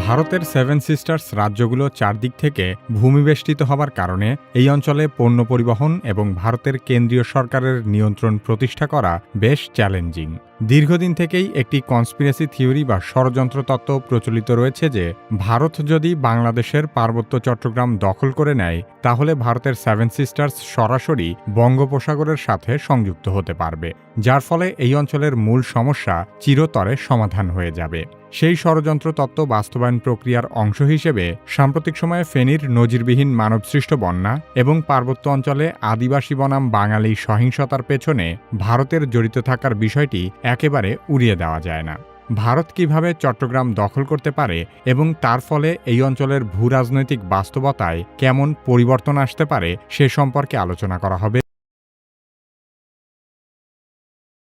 ভারতের seven sisters রাজ্যগুলো চারদিক থেকে ভূমিবেষ্টিত হবার কারণে এই অঞ্চলে পণ্য পরিবহন এবং ভারতের কেন্দ্রীয় সরকারের নিয়ন্ত্রণ প্রতিষ্ঠা করা বেশ চ্যালেঞ্জিং। দীর্ঘদিন থেকেই একটি কনস্পিরেসি থিওরি বা ষড়যন্ত্র তত্ত্ব প্রচলিত রয়েছে যে, ভারত যদি বাংলাদেশের পার্বত্য চট্টগ্রাম দখল করে নেয়, তাহলে ভারতের সেভেন সিস্টার্স সরাসরি বঙ্গোপসাগরের সাথে সংযুক্ত হতে পারবে, যার ফলে এই অঞ্চলের মূল সমস্যা চিরতরে সমাধান হয়ে যাবে। সেই ষড়যন্ত্র তত্ত্ব বাস্তবায়ন প্রক্রিয়ার অংশ হিসেবে সাম্প্রতিক সময়ে ফেনীর নজিরবিহীন মানবসৃষ্ট বন্যা এবং পার্বত্য অঞ্চলে আদিবাসী বনাম বাঙালি সহিংসতার পেছনে ভারতের জড়িত থাকার বিষয়টি একেবারে উড়িয়ে দেওয়া যায় না। ভারত কীভাবে চট্টগ্রাম দখল করতে পারে এবং তার ফলে এই অঞ্চলের ভূরাজনৈতিক বাস্তবতায় কেমন পরিবর্তন আসতে পারে সে সম্পর্কে আলোচনা করা হবে।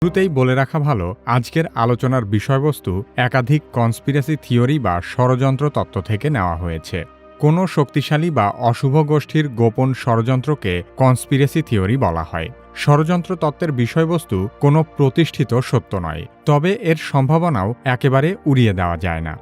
শুরুতেই বলে রাখা ভালো, আজকের আলোচনার বিষয়বস্তু একাধিক কনস্পিরেসি থিওরি বা ষড়যন্ত্র তত্ত্ব থেকে নেওয়া হয়েছে। কোনো শক্তিশালী বা অশুভ গোষ্ঠীর গোপন ষড়যন্ত্রকে কনস্পিরেসি থিওরি বলা হয়। ষড়যন্ত্র তত্ত্বের বিষয়বস্তু কোনো প্রতিষ্ঠিত সত্য নয়, তবে এর সম্ভাবনাও একেবারে উড়িয়ে দেওয়া যায় না।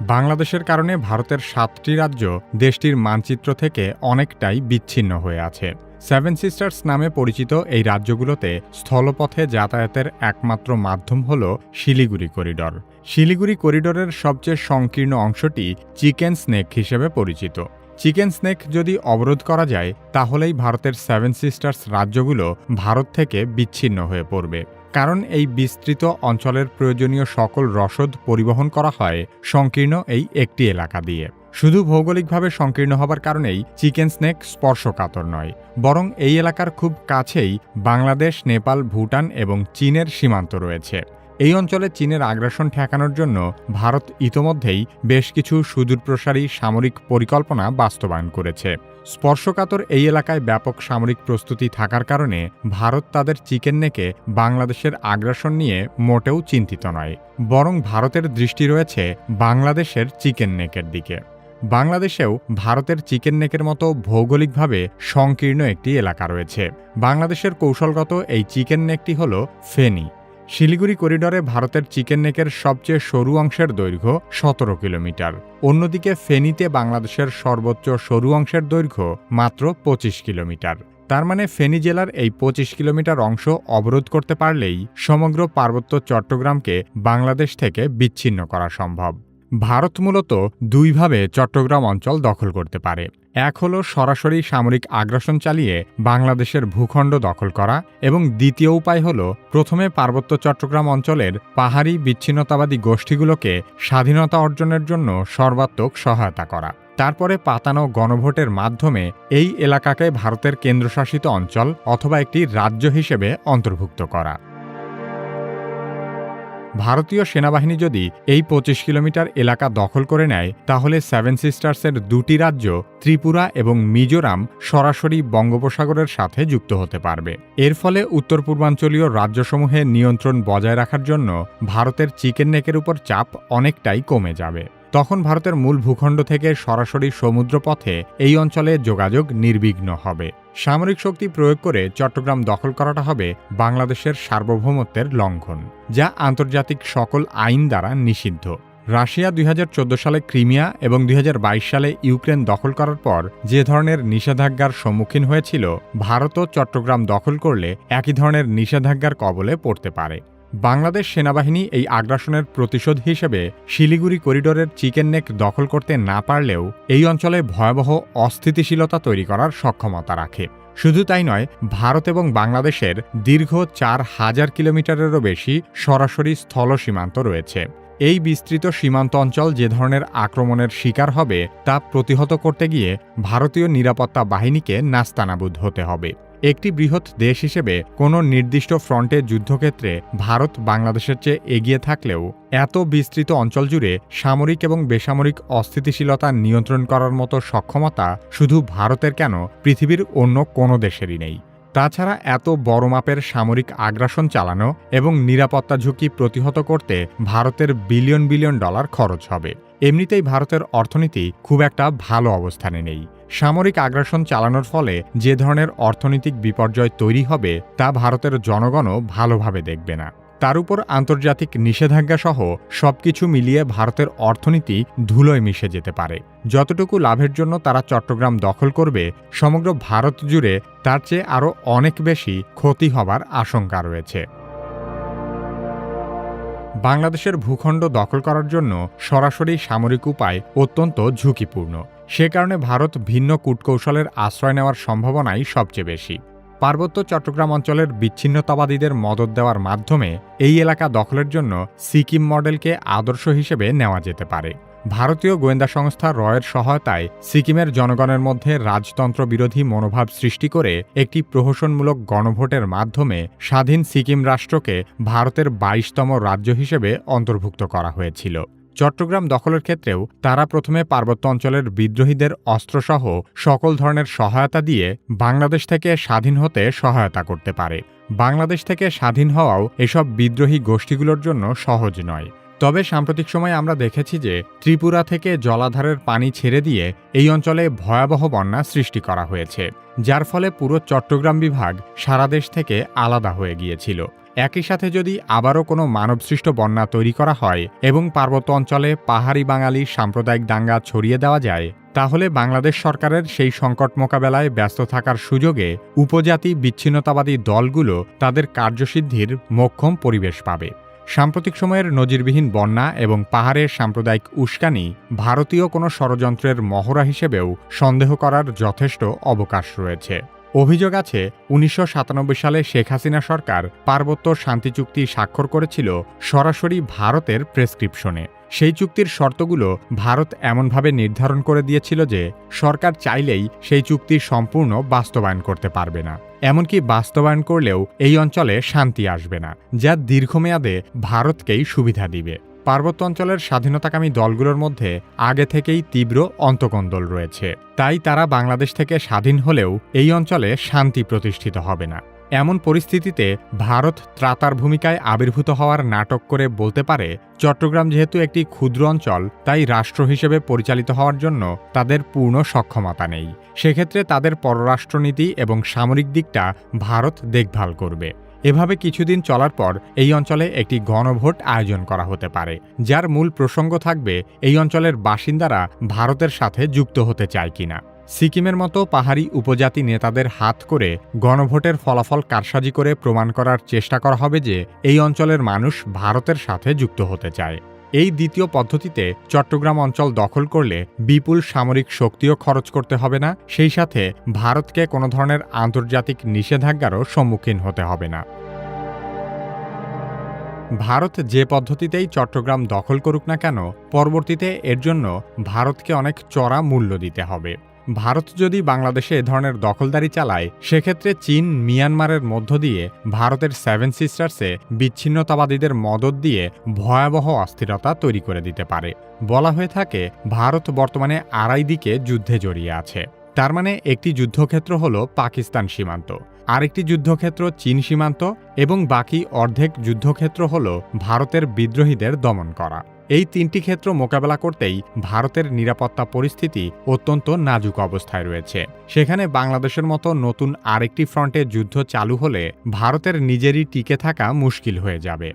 বাংলাদেশের কারণে ভারতের সাতটি রাজ্য দেশটির মানচিত্র থেকে অনেকটাই বিচ্ছিন্ন হয়ে আছে। সেভেন সিস্টার্স নামে পরিচিত এই রাজ্যগুলোতে স্থলপথে যাতায়াতের একমাত্র মাধ্যম হল শিলিগুড়ি করিডর। শিলিগুড়ি করিডরের সবচেয়ে সংকীর্ণ অংশটি চিকেন স্নেক হিসেবে পরিচিত। চিকেন স্নেক যদি অবরোধ করা যায়, তাহলেই ভারতের সেভেন সিস্টার্স রাজ্যগুলো ভারত থেকে বিচ্ছিন্ন হয়ে পড়বে। কারণ এই বিস্তৃত অঞ্চলের প্রয়োজনীয় সকল রসদ পরিবহন করা হয় সংকীর্ণ এই একটি এলাকা দিয়ে। শুধু ভৌগোলিকভাবে সংকীর্ণ হবার কারণেই চিকেন স্নেক স্পর্শকাতর নয়, বরং এই এলাকার খুব কাছেই বাংলাদেশ, নেপাল, ভুটান এবং চীনের সীমান্ত রয়েছে। এই অঞ্চলে চীনের আগ্রাসন ঠেকানোর জন্য ভারত ইতোমধ্যেই বেশ কিছু সুদূরপ্রসারী সামরিক পরিকল্পনা বাস্তবায়ন করেছে। স্পর্শকাতর এই এলাকায় ব্যাপক সামরিক প্রস্তুতি থাকার কারণে ভারত তাদের চিকেন নেকে বাংলাদেশের আগ্রাসন নিয়ে মোটেও চিন্তিত নয়, বরং ভারতের দৃষ্টি রয়েছে বাংলাদেশের চিকেন নেকের দিকে। বাংলাদেশেও ভারতের চিকেন নেকের মতো ভৌগোলিকভাবে সংকীর্ণ একটি এলাকা রয়েছে। বাংলাদেশের কৌশলগত এই চিকেন নেকটি হল ফেনী। শিলিগুড়ি করিডরে ভারতের চিকেন নেকের সবচেয়ে সরু অংশের দৈর্ঘ্য সতেরো কিলোমিটার। অন্যদিকে ফেনীতে বাংলাদেশের সর্বোচ্চ সরু অংশের দৈর্ঘ্য মাত্র পঁচিশ কিলোমিটার। তার মানে ফেনী জেলার এই পঁচিশ কিলোমিটার অংশ অবরোধ করতে পারলেই সমগ্র পার্বত্য চট্টগ্রামকে বাংলাদেশ থেকে বিচ্ছিন্ন করা সম্ভব। ভারত মূলত দুইভাবে চট্টগ্রাম অঞ্চল দখল করতে পারে। এক হলো সরাসরি সামরিক আগ্রাসন চালিয়ে বাংলাদেশের ভূখণ্ড দখল করা এবং দ্বিতীয় উপায় হল প্রথমে পার্বত্য চট্টগ্রাম অঞ্চলের পাহাড়ি বিচ্ছিন্নতাবাদী গোষ্ঠীগুলোকে স্বাধীনতা অর্জনের জন্য সর্বাত্মক সহায়তা করা। তারপরে পাতানো গণভোটের মাধ্যমে এই এলাকাকে ভারতের কেন্দ্রশাসিত অঞ্চল অথবা একটি রাজ্য হিসেবে অন্তর্ভুক্ত করা। ভারতীয় সেনাবাহিনী যদি এই পঁচিশ কিলোমিটার এলাকা দখল করে নেয়, তাহলে সেভেন সিস্টার্সের দুটি রাজ্য, ত্রিপুরা এবং মিজোরাম, সরাসরি বঙ্গোপসাগরের সাথে যুক্ত হতে পারবে। এর ফলে উত্তর পূর্বাঞ্চলীয় রাজ্যসমূহে নিয়ন্ত্রণ বজায় রাখার জন্য ভারতের চিকেন নেকের উপর চাপ অনেকটাই কমে যাবে। তখন ভারতের মূল ভূখণ্ড থেকে সরাসরি সমুদ্রপথে এই অঞ্চলে যোগাযোগ নির্বিঘ্ন হবে। সামরিক শক্তি প্রয়োগ করে চট্টগ্রাম দখল করাটা হবে বাংলাদেশের সার্বভৌমত্বের লঙ্ঘন, যা আন্তর্জাতিক সকল আইন দ্বারা নিষিদ্ধ। রাশিয়া দুই হাজার চোদ্দ সালে ক্রিমিয়া এবং দুই হাজার বাইশ সালে ইউক্রেন দখল করার পর যে ধরনের নিষেধাজ্ঞার সম্মুখীন হয়েছিল, ভারতও চট্টগ্রাম দখল করলে একই ধরনের নিষেধাজ্ঞার কবলে পড়তে পারে। বাংলাদেশ সেনাবাহিনী এই আগ্রাসনের প্রতিশোধ হিসেবে শিলিগুড়ি করিডোরের চিকেন নেক দখল করতে না পারলেও এই অঞ্চলে ভয়াবহ অস্থিতিশীলতা তৈরি করার সক্ষমতা রাখে। শুধু তাই নয়, ভারত এবং বাংলাদেশের দীর্ঘ চার হাজার কিলোমিটারেরও বেশি সরাসরি স্থল সীমান্ত রয়েছে। এই বিস্তৃত সীমান্ত অঞ্চল যে ধরনের আক্রমণের শিকার হবে তা প্রতিহত করতে গিয়ে ভারতীয় নিরাপত্তা বাহিনীকে নাস্তানাবুদ হতে হবে। একটি বৃহৎ দেশ হিসেবে কোনো নির্দিষ্ট ফ্রন্টে যুদ্ধক্ষেত্রে ভারত বাংলাদেশের চেয়ে এগিয়ে থাকলেও এত বিস্তৃত অঞ্চল জুড়ে সামরিক এবং বেসামরিক অস্থিতিশীলতা নিয়ন্ত্রণ করার মতো সক্ষমতা শুধু ভারতের কেন পৃথিবীর অন্য কোনো দেশেরই নেই। তাছাড়া এত বড় মাপের সামরিক আগ্রাসন চালানো এবং নিরাপত্তা ঝুঁকি প্রতিহত করতে ভারতের বিলিয়ন বিলিয়ন ডলার খরচ হবে। এমনিতেই ভারতের অর্থনীতি খুব একটা ভালো অবস্থানে নেই। সামরিক আগ্রাসন চালানোর ফলে যে ধরনের অর্থনৈতিক বিপর্যয় তৈরি হবে তা ভারতের জনগণও ভালোভাবে দেখবে না। তার উপর আন্তর্জাতিক নিষেধাজ্ঞা সহ সবকিছু মিলিয়ে ভারতের অর্থনীতি ধুলোয় মিশে যেতে পারে। যতটুকু লাভের জন্য তারা চট্টগ্রাম দখল করবে, সমগ্র ভারত জুড়ে তার চেয়ে আরও অনেক বেশি ক্ষতি হবার আশঙ্কা রয়েছে। বাংলাদেশের ভূখণ্ড দখল করার জন্য সরাসরি সামরিক উপায় অত্যন্ত ঝুঁকিপূর্ণ। সে কারণে ভারত ভিন্ন কূটকৌশলের আশ্রয় নেওয়ার সম্ভাবনাই সবচেয়ে বেশি। পার্বত্য চট্টগ্রাম অঞ্চলের বিচ্ছিন্নতাবাদীদের মদত দেওয়ার মাধ্যমে এই এলাকা দখলের জন্য সিকিম মডেলকে আদর্শ হিসেবে নেওয়া যেতে পারে। ভারতীয় গোয়েন্দা সংস্থা রয়ের সহায়তায় সিকিমের জনগণের মধ্যে রাজতন্ত্র বিরোধী মনোভাব সৃষ্টি করে একটি প্রহসনমূলক গণভোটের মাধ্যমে স্বাধীন সিকিম রাষ্ট্রকে ভারতের বাইশতম রাজ্য হিসেবে অন্তর্ভুক্ত করা হয়েছিল। চট্টগ্রাম দখলের ক্ষেত্রেও তারা প্রথমে পার্বত্য অঞ্চলের বিদ্রোহীদের অস্ত্রসহ সকল ধরনের সহায়তা দিয়ে বাংলাদেশ থেকে স্বাধীন হতে সহায়তা করতে পারে। বাংলাদেশ থেকে স্বাধীন হওয়াও এসব বিদ্রোহী গোষ্ঠীগুলোর জন্য সহজ নয়। তবে সাম্প্রতিক সময়ে আমরা দেখেছি যে ত্রিপুরা থেকে জলাধারের পানি ছেড়ে দিয়ে এই অঞ্চলে ভয়াবহ বন্যা সৃষ্টি করা হয়েছে, যার ফলে পুরো চট্টগ্রাম বিভাগ সারা দেশ থেকে আলাদা হয়ে গিয়েছিল। একই সাথে যদি আবারও কোনো মানবসৃষ্ট বন্যা তৈরি করা হয় এবং পার্বত্য অঞ্চলে পাহাড়ি বাঙালি সাম্প্রদায়িক দাঙ্গা ছড়িয়ে দেওয়া যায়, তাহলে বাংলাদেশ সরকারের সেই সংকট মোকাবেলায় ব্যস্ত থাকার সুযোগে উপজাতি বিচ্ছিন্নতাবাদী দলগুলো তাদের কার্যসিদ্ধির মোক্ষম পরিবেশ পাবে। সাম্প্রতিক সময়ের নজিরবিহীন বন্যা এবং পাহাড়ের সাম্প্রদায়িক উস্কানি ভারতীয় কোনো ষড়যন্ত্রের মহড়া হিসেবেও সন্দেহ করার যথেষ্ট অবকাশ রয়েছে। অভিযোগ আছে, উনিশশো সাতানব্বই সালে শেখ হাসিনা সরকার পার্বত্য শান্তি চুক্তি স্বাক্ষর করেছিল সরাসরি ভারতের প্রেসক্রিপশনে। সেই চুক্তির শর্তগুলো ভারত এমনভাবে নির্ধারণ করে দিয়েছিল যে, সরকার চাইলেই সেই চুক্তি সম্পূর্ণ বাস্তবায়ন করতে পারবে না। এমনকি বাস্তবায়ন করলেও এই অঞ্চলে শান্তি আসবে না, যা দীর্ঘমেয়াদে ভারতকেই সুবিধা দিবে। পার্বত্য অঞ্চলের স্বাধীনতাকামী দলগুলোর মধ্যে আগে থেকেই তীব্র অন্তকন্দল রয়েছে। তাই তারা বাংলাদেশ থেকে স্বাধীন হলেও এই অঞ্চলে শান্তি প্রতিষ্ঠিত হবে না। এমন পরিস্থিতিতে ভারত ত্রাতার ভূমিকায় আবির্ভূত হওয়ার নাটক করে বলতে পারে, চট্টগ্রাম যেহেতু একটি ক্ষুদ্র অঞ্চল, তাই রাষ্ট্র হিসেবে পরিচালিত হওয়ার জন্য তাদের পূর্ণ সক্ষমতা নেই। সেক্ষেত্রে তাদের পররাষ্ট্রনীতি এবং সামরিক দিকটা ভারত দেখভাল করবে। এভাবে কিছুদিন চলার পর এই অঞ্চলে একটি গণভোট আয়োজন করা হতে পারে, যার মূল প্রসঙ্গ থাকবে এই অঞ্চলের বাসিন্দারা ভারতের সাথে যুক্ত হতে চায় কিনা। সিকিমের মতো পাহাড়ি উপজাতি নেতাদের হাত করে গণভোটের ফলাফল কারসাজি করে প্রমাণ করার চেষ্টা করা হবে যে এই অঞ্চলের মানুষ ভারতের সাথে যুক্ত হতে চায়। এই দ্বিতীয় পদ্ধতিতে চট্টগ্রাম অঞ্চল দখল করলে বিপুল সামরিক শক্তিও খরচ করতে হবে না, সেই সাথে ভারতকে কোনো ধরনের আন্তর্জাতিক নিষেধাজ্ঞারও সম্মুখীন হতে হবে না। ভারত যে পদ্ধতিতেই চট্টগ্রাম দখল করুক না কেন, পরবর্তীতে এর জন্য ভারতকে অনেক চড়া মূল্য দিতে হবে। ভারত যদি বাংলাদেশে এ ধরনের দখলদারি চালায়, সেক্ষেত্রে চীন মিয়ানমারের মধ্য দিয়ে ভারতের সেভেন সিস্টার্সে বিচ্ছিন্নতাবাদীদের মদত দিয়ে ভয়াবহ অস্থিরতা তৈরি করে দিতে পারে। বলা হয়ে থাকে, ভারত বর্তমানে আড়াই দিকে যুদ্ধে জড়িয়ে আছে। তার মানে একটি যুদ্ধক্ষেত্র হল পাকিস্তান সীমান্ত। আরেকটি যুদ্ধক্ষেত্র চীন সীমান্ত এবং বাকি অর্ধেক যুদ্ধক্ষেত্র হল ভারতের বিদ্রোহীদের দমন করা। এই তিনটি ক্ষেত্র মোকাবেলা করতেই ভারতের নিরাপত্তা পরিস্থিতি অত্যন্ত নাজুক অবস্থায় রয়েছে। সেখানে বাংলাদেশের মতো নতুন আরেকটি ফ্রন্টে যুদ্ধ চালু হলে ভারতের নিজেরই টিকে থাকা মুশকিল হয়ে যাবে।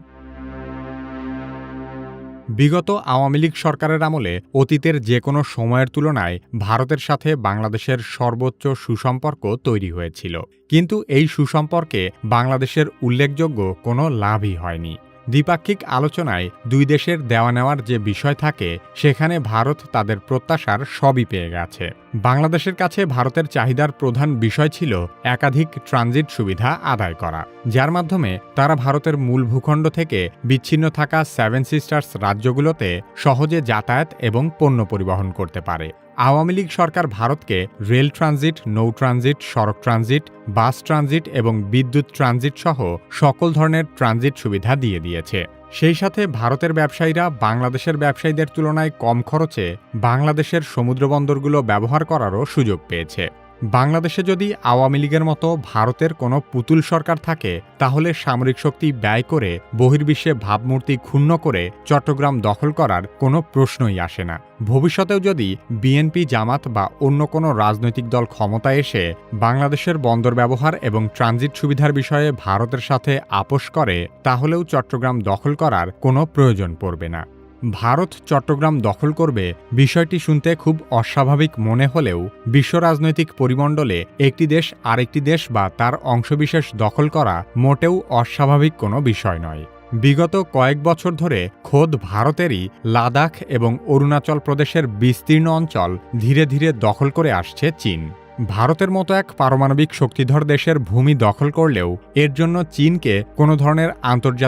বিগত আওয়ামী লীগ সরকারের আমলে অতীতের যে কোনো সময়ের তুলনায় ভারতের সাথে বাংলাদেশের সর্বোচ্চ সুসম্পর্ক তৈরি হয়েছিল। কিন্তু এই সুসম্পর্কে বাংলাদেশের উল্লেখযোগ্য কোনো লাভই হয়নি। দ্বিপাক্ষিক আলোচনায় দুই দেশের দেওয়া নেওয়ার যে বিষয় থাকে, সেখানে ভারত তাদের প্রত্যাশার সবই পেয়ে গেছে। বাংলাদেশের কাছে ভারতের চাহিদার প্রধান বিষয় ছিল একাধিক ট্রানজিট সুবিধা আদায় করা, যার মাধ্যমে তারা ভারতের মূল ভূখণ্ড থেকে বিচ্ছিন্ন থাকা সেভেন সিস্টার্স রাজ্যগুলোতে সহজে যাতায়াত এবং পণ্য পরিবহন করতে পারে। আওয়ামী লীগ সরকার ভারতকে রেল ট্রানজিট, নৌ ট্রানজিট, সড়ক ট্রানজিট, বাস ট্রানজিট এবং বিদ্যুৎ ট্রানজিট সহ সকল ধরনের ট্রানজিট সুবিধা দিয়ে দিয়েছে। সেই সাথে ভারতের ব্যবসায়ীরা বাংলাদেশের ব্যবসায়ীদের তুলনায় কম খরচে বাংলাদেশের সমুদ্রবন্দরগুলো ব্যবহার করারও সুযোগ পেয়েছে। বাংলাদেশে যদি আওয়ামী লীগের মতো ভারতের কোনো পুতুল সরকার থাকে, তাহলে সামরিক শক্তি ব্যয় করে বহির্বিশ্বে ভাবমূর্তি ক্ষুণ্ণ করে চট্টগ্রাম দখল করার কোনো প্রশ্নই আসে না। ভবিষ্যতেও যদি বিএনপি জামাত বা অন্য কোনো রাজনৈতিক দল ক্ষমতায় এসে বাংলাদেশের বন্দর ব্যবহার এবং ট্রানজিট সুবিধার বিষয়ে ভারতের সাথে আপোষ করে, তাহলেও চট্টগ্রাম দখল করার কোনো প্রয়োজন পড়বে না। ভারত চট্টগ্রাম দখল করবে বিষয়টি শুনতে খুব অস্বাভাবিক মনে হলেও বিশ্ব রাজনৈতিক পরিমণ্ডলে একটি দেশ আরেকটি দেশ বা তার অংশবিশেষ দখল করা মোটেও অস্বাভাবিক কোনো বিষয় নয়। বিগত কয়েক বছর ধরে খোদ ভারতেরই লাদাখ এবং অরুণাচল প্রদেশের বিস্তীর্ণ অঞ্চল ধীরে ধীরে দখল করে আসছে চীন। ভারতের মতো এক পারমাণবিক শক্তিধর দেশের ভূমি দখল করলেও এর জন্য চীনকে কোনো ধরনের আন্তর্জাতিক